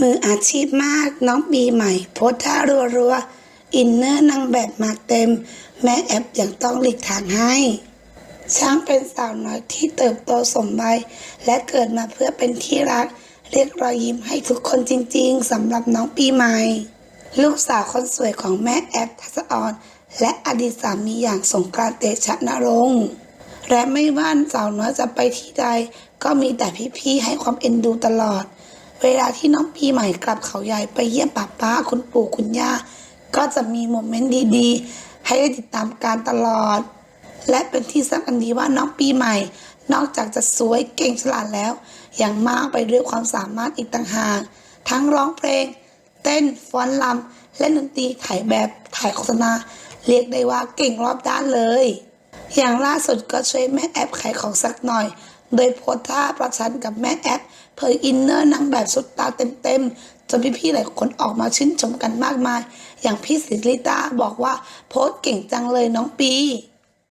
มืออาชีพมากน้องปีใหม่โพสท่ารัวๆ อินเนอร์นางแบบมาเต็ม แม่แอปยังต้องหลีกทางให้ช่างเป็นสาวน้อยที่เติบโตสมวัยและเกิดมาเพื่อเป็นที่รัก เรียกรอยยิ้มให้ทุกคนจริงๆสำหรับน้องปีใหม่ ลูกสาวคนสวยของแม่แอปทัศออน และอดีตสามีอย่างสงกรานต์เตชะนรงค์และไม่ว่าสาวน้อยจะไปที่ใด ก็มีแต่พี่ๆให้ความเอ็นดูตลอด เวลาที่น้องปีใหม่กลับเขาใหญ่ไปเยี่ยมป้าป้าคุณปู่คุณย่า ก็จะมีโมเมนต์ดีๆ ให้ได้ติดตามการตลอด และเป็นที่ทราบกันดีว่าน้องปีใหม่ นอกจากจะสวยเก่งฉลาดแล้ว ยังมากไปด้วยความสามารถอีกต่างหาก ทั้งร้องเพลง เต้นฟ้อนรำและดนตรีถ่ายแบบถ่ายโฆษณา เรียกได้ว่าเก่งรอบด้านเลย อย่างล่าสุดก็ช่วยแม่แอปขายของสักหน่อย โดยโพสท่าประชันกับแม่แอปเผยอินเนอร์นางแบบสุดตาเต็มๆจนพี่ๆหลายคนออกมาชื่นชมกันมากมาย อย่างพี่สิริตาบอกว่าโพสเก่งจังเลยน้องปี